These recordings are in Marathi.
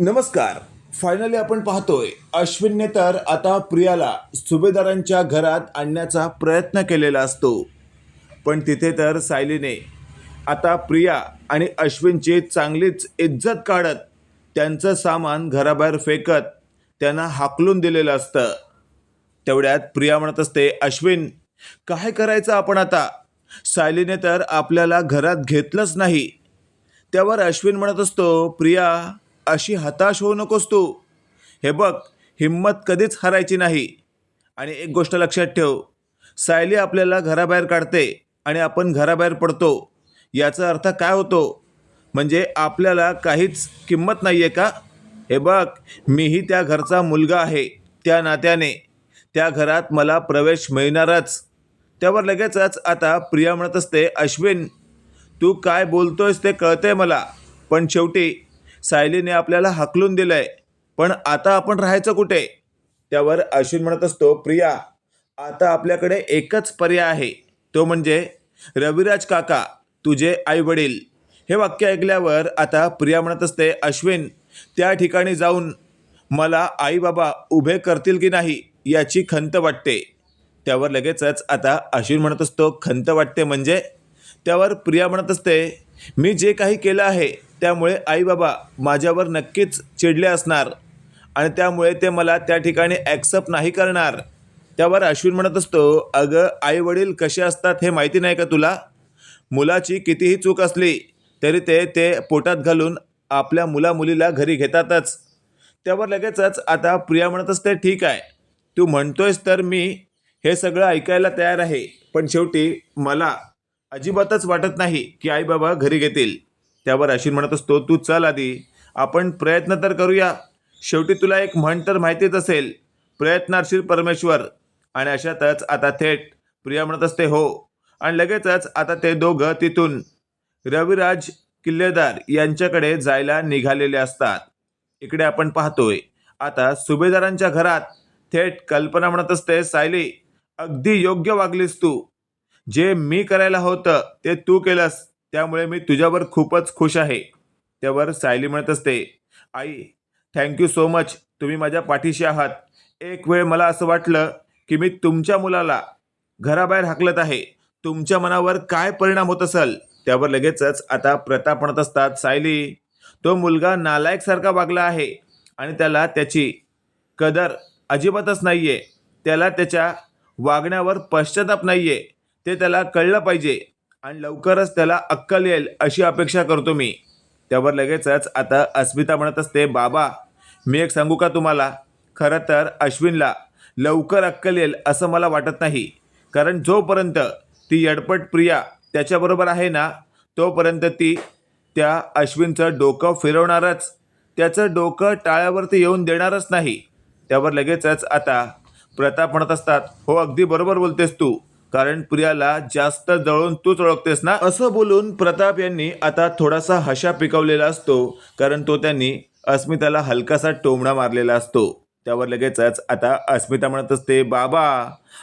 नमस्कार. फायनली आपण पाहतोय. अश्विनने तर आता प्रियाला सुभेदारांच्या घरात आणण्याचा प्रयत्न केलेला असतो. पण तिथे तर सायलीने आता प्रिया आणि अश्विनची चांगलीच इज्जत काढत त्यांचं सामान घराबाहेर फेकत त्यांना हाकलून दिलेलं असतं. तेवढ्यात प्रिया म्हणत असते अश्विन काय करायचं आपण आता? सायलीने तर आपल्याला घरात घेतलंच नाही. त्यावर अश्विन म्हणत असतो प्रिया अशी हताश होऊ नकोस तू. हे बघ हिंमत कधीच हरायची नाही. आणि एक गोष्ट लक्षात ठेव सायली आपल्याला घराबाहेर काढते आणि आपण घराबाहेर पडतो. याचा अर्थ काय होतो? म्हणजे आपल्याला काहीच किंमत नाही आहे का? हे बघ मीही त्या घरचा मुलगा आहे त्या नात्याने. त्या घरात मला प्रवेश मिळणारच. त्यावर लगेचच आता प्रिया म्हणत असते अश्विन तू काय बोलतोयस ते कळतंय मला. पण शेवटी सायलीने आपल्याला हाकलून दिलंय. पण आता आपण राहायचं कुठे? त्यावर अश्विन म्हणत असतो प्रिया आता आपल्याकडे एकच पर्याय आहे. तो म्हणजे रविराज काका तुझे आई वडील हे वाक्य ऐकल्यावर आता प्रिया म्हणत असते अश्विन त्या ठिकाणी जाऊन मला आई बाबा उभे करतील की नाही याची खंत वाटते. त्यावर लगेचच आता अश्विन म्हणत असतो खंत वाटते म्हणजे? त्यावर प्रिया म्हणत असते मी जे काही केलं आहे त्यामुळे आई बाबा माझ्यावर नक्कीच चिडले असणार. आणि त्यामुळे ते मला त्या ठिकाणी ॲक्सेप्ट नाही करणार. त्यावर अश्विन म्हणत असतो अगं आईवडील कसे असतात हे माहिती नाही का तुला? मुलाची कितीही चूक असली तरी ते ते पोटात घालून आपल्या मुला मुलीला घरी घेतातच. त्यावर लगेचच आता प्रिया म्हणत असते ठीक आहे. तू म्हणतोयस तर मी हे सगळं ऐकायला तयार आहे. पण शेवटी मला अजिबातच वाटत नाही की आई बाबा घरी घेतील. त्यावर अश्विन म्हणत असतो तू चल आधी. आपण प्रयत्न तर करूया. शेवटी तुला एक म्हण तर माहितीच असेल. प्रयत्नाशील परमेश्वर. आणि अशातच आता थेट प्रिया म्हणत असते हो. आणि लगेचच आता ते दोघं तिथून रविराज किल्लेदार यांच्याकडे जायला निघालेले असतात. इकडे आपण पाहतोय आता सुभेदारांच्या घरात थेट कल्पना म्हणत असते सायली अगदी योग्य वागलीस तू. जे मी करायला होतं ते तू केलंस. त्यामुळे मी तुझ्यावर खूपच खुश आहे. त्यावर सायली म्हणत असते आई थँक्यू सो मच तुम्ही माझ्या पाठीशी आहात. एक वेळ मला असं वाटलं की मी तुमच्या मुलाला घराबाहेर हाकलत आहे. तुमच्या मनावर काय परिणाम होत असेल त्यावर लगेचच आता प्रताप म्हणत असतात सायली तो मुलगा नालायकसारखा वागला आहे आणि त्याला त्याची कदर अजिबातच नाही आहे त्याला त्याच्या वागण्यावर पश्चाताप नाही आहे ते त्याला कळलं पाहिजे. आणि लवकरच त्याला अक्कल येईल अशी अपेक्षा करतो मी. त्यावर लगेचच आता अस्मिता म्हणत असते बाबा मी एक सांगू का तुम्हाला? खरं तर अश्विनला लवकर अक्कल येईल असं मला वाटत नाही. कारण जोपर्यंत ती यडपट प्रिया त्याच्याबरोबर आहे ना तोपर्यंत ती त्या अश्विनचं डोकं फिरवणारच त्याचं डोकं टाळ्यावरती येऊन देणारच नाही. त्यावर लगेचच आता प्रताप म्हणत असतात हो अगदी बरोबर बोलतेस तू. कारण प्रियाला जास्त जळून तूच ओळखतेस ना? असं बोलून प्रताप यांनी आता थोडासा हशा पिकवलेला असतो कारण तो त्यांनी अस्मिताला हलकासा टोमणा मारलेला असतो. त्यावर लगेचच आता अस्मिता म्हणत असते बाबा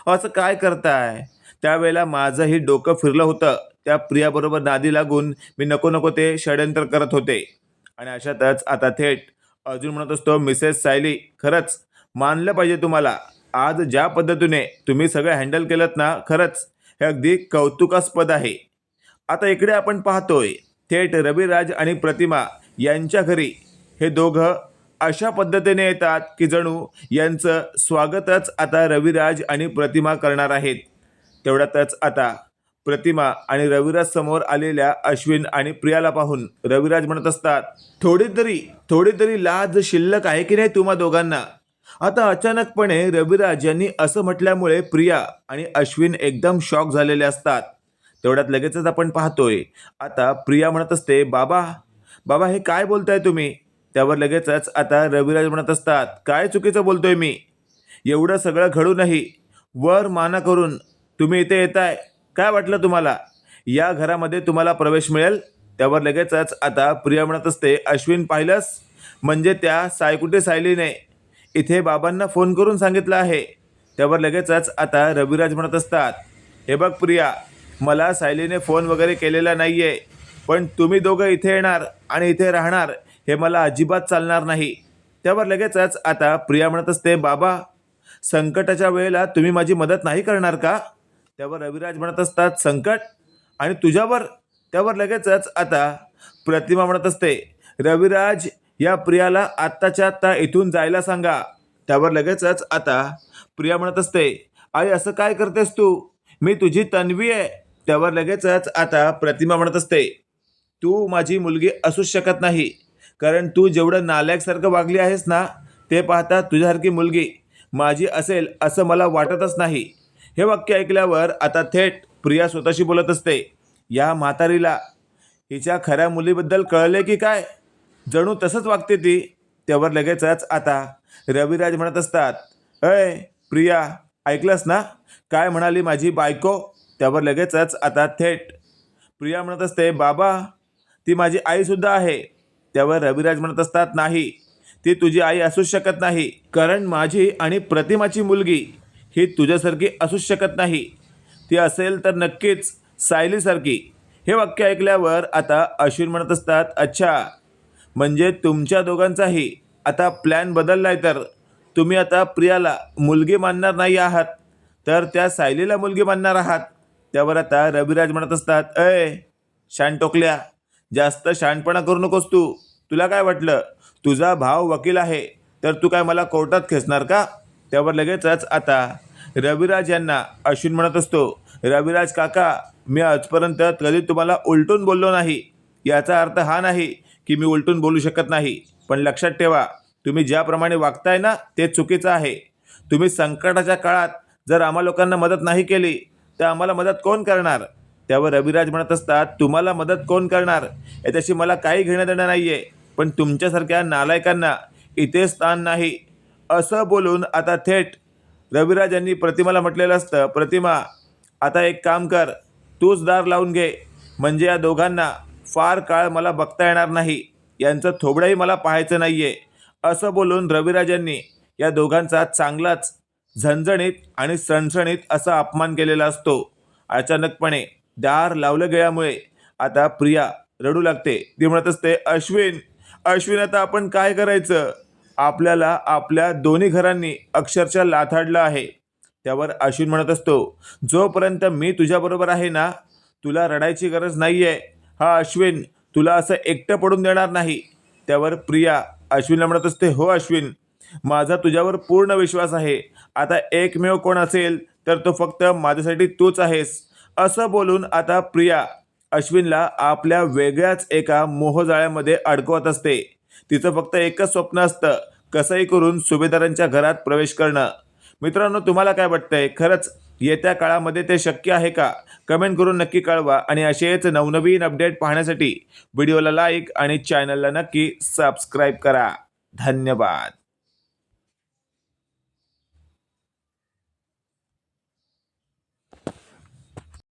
असं काय करताय? त्यावेळेला माझंही डोकं फिरलं होतं. त्या प्रियाबरोबर नादी लागून मी नको नको ते षडयंत्र करत होते. आणि अशातच आता थेट अजून म्हणत असतो मिसेस सायली खरंच मानलं पाहिजे तुम्हाला. आज ज्या पद्धतीने तुम्ही सगळं हँडल केलं ना खरंच हे अगदी कौतुकास्पद आहे. आता इकडे आपण पाहतोय थेट रविराज आणि प्रतिमा यांच्या घरी. हे दोघं अशा पद्धतीने येतात की जणू यांचं स्वागतच आता रविराज आणि प्रतिमा करणार आहेत. तेवढ्यातच आता प्रतिमा आणि रविराज समोर आलेल्या अश्विन आणि प्रियाला पाहून रविराज म्हणत असतात थोडी तरी थोडी तरी लाज शिल्लक आहे की नाही तुम्हा दोघांना? आता अचानकपणे रविराज यांनी असं म्हटल्यामुळे प्रिया आणि अश्विन एकदम शॉक झालेले असतात. तेवढ्यात लगेचच आपण पाहतोय. आता प्रिया म्हणत असते बाबा बाबा हे काय बोलताय तुम्ही? त्यावर लगेचच आता रविराज म्हणत असतात काय चुकीचं बोलतोय मी? एवढं सगळं घडूनही वर माना करून तुम्ही इथे येताय. काय वाटलं तुम्हाला? या घरामध्ये तुम्हाला प्रवेश मिळेल? त्यावर लगेचच आता प्रिया म्हणत असते अश्विन पाहिलंस? म्हणजे त्या सायकुटे सायलीने इथे बाबांना फोन करून सांगितलं आहे. त्यावर लगेचच आता रविराज म्हणत असतात हे बघ प्रिया मला सायलीने फोन वगैरे केलेला नाही आहे पण तुम्ही दोघं इथे येणार आणि इथे राहणार हे मला अजिबात चालणार नाही. त्यावर लगेचच आता प्रिया म्हणत असते बाबा संकटाच्या वेळेला तुम्ही माझी मदत नाही करणार का? त्यावर रविराज म्हणत असतात संकट? आणि तुझ्यावर? त्यावर लगेचच आता प्रतिमा म्हणत असते रविराज या प्रियाला आत्ताच्या आत्ता इथून जायला सांगा. त्यावर लगेचच आता प्रिया म्हणत असते आई असं काय करतेस तू? मी तुझी तन्वी आहे. त्यावर लगेचच आता प्रतिमा म्हणत असते तू माझी मुलगी असूच शकत नाही. कारण तू जेवढं नालायकसारखं वागली आहेस ना ते पाहता तुझ्यासारखी मुलगी माझी असेल असं मला वाटतच नाही. हे वाक्य ऐकल्यावर आता थेट प्रिया स्वतःशी बोलत असते या म्हातारीला हिच्या खऱ्या मुलीबद्दल कळले की काय? जणू तसंच वागते ती. त्यावर लगेचच आता रविराज म्हणत असतात अय प्रिया ऐकलंस ना? काय म्हणाली माझी बायको? त्यावर लगेचच आता थेट. प्रिया म्हणत असते बाबा ती माझी आईसुद्धा आहे. त्यावर रविराज म्हणत असतात नाही ती तुझी आई असूच शकत नाही. कारण माझी आणि प्रतिमाची मुलगी ही तुझ्यासारखी असूच शकत नाही. ती असेल तर नक्कीच सायलीसारखी. हे वाक्य ऐकल्यावर आता अश्विन म्हणत असतात अच्छा म्हणजे तुमच्या दोघांचाही आता प्लॅन बदलला आहे तर. तुम्ही आता प्रियाला मुलगी मानणार नाही आहात. तर त्या सायलीला मुलगी मानणार आहात. त्यावर आता रविराज म्हणत असतात अय शान टोकल्या जास्त शहाणपणा करू नकोस तू. तुला काय वाटलं? तुझा भाव वकील आहे. तर तू काय मला कोर्टात खेचणार का? त्यावर लगेचच आता रविराज यांना अश्विन म्हणत असतो रविराज काका मी आजपर्यंत कधी तुम्हाला उलटून बोललो नाही. याचा अर्थ हा नाही. की मी उलटून बोलू शकत नाही. पण लक्षात ठेवा तुम्ही ज्याप्रमाणे वागताय ना ते चुकीचं आहे. तुम्ही संकटाच्या काळात जर आम्हा लोकांना मदत नाही केली तर आम्हाला मदत कोण करणार? त्यावर रविराज म्हणत असतात तुम्हाला मदत कोण करणार? याच्याशी मला काही घेणं देणं नाही आहे पण तुमच्यासारख्या नालायकांना इथे स्थान नाही. असं बोलून आता थेट रविराज यांनी प्रतिमाला म्हटलेलं असतं प्रतिमा आता एक काम कर तूच दार लावून घे. म्हणजे या दोघांना फार काळ मला बघता येणार नाही. यांचं थोबडंही मला पाहायचं नाही आहे असं बोलून रविराजांनी या दोघांचा चांगलाच झणझणीत आणि सणसणीत असा अपमान केलेला असतो. अचानकपणे दार लावलं गेल्यामुळे आता प्रिया रडू लागते. ती म्हणत असते अश्विन अश्विन आता आपण काय करायचं? आपल्याला आपल्या दोन्ही घरांनी अक्षरशः लाथाडलं आहे. त्यावर अश्विन म्हणत असतो जोपर्यंत मी तुझ्याबरोबर आहे ना तुला रडायची गरज नाही आहे हा अश्विन तुला असं एकटं पडून देणार नाही. त्यावर प्रिया अश्विनला म्हणत असते हो अश्विन माझा तुझ्यावर पूर्ण विश्वास आहे. आता एकमेव कोण असेल तर तो फक्त माझ्यासाठी तूच आहेस. असं बोलून आता प्रिया अश्विनला आपल्या वेगळ्याच एका मोहजाळ्यामध्ये अडकवत असते. तिचं फक्त एकच स्वप्न असतं कसंही करून सुभेदारांच्या घरात प्रवेश करणं. मित्रांनो तुम्हाला काय वाटतंय? खरंच येत्या काळामध्ये ते शक्य आहे का? कमेंट करून नक्की कळवा आणि असेच नवनवीन अपडेट पाहण्यासाठी व्हिडिओला लाईक आणि चॅनलला नक्की सबस्क्राईब करा. धन्यवाद.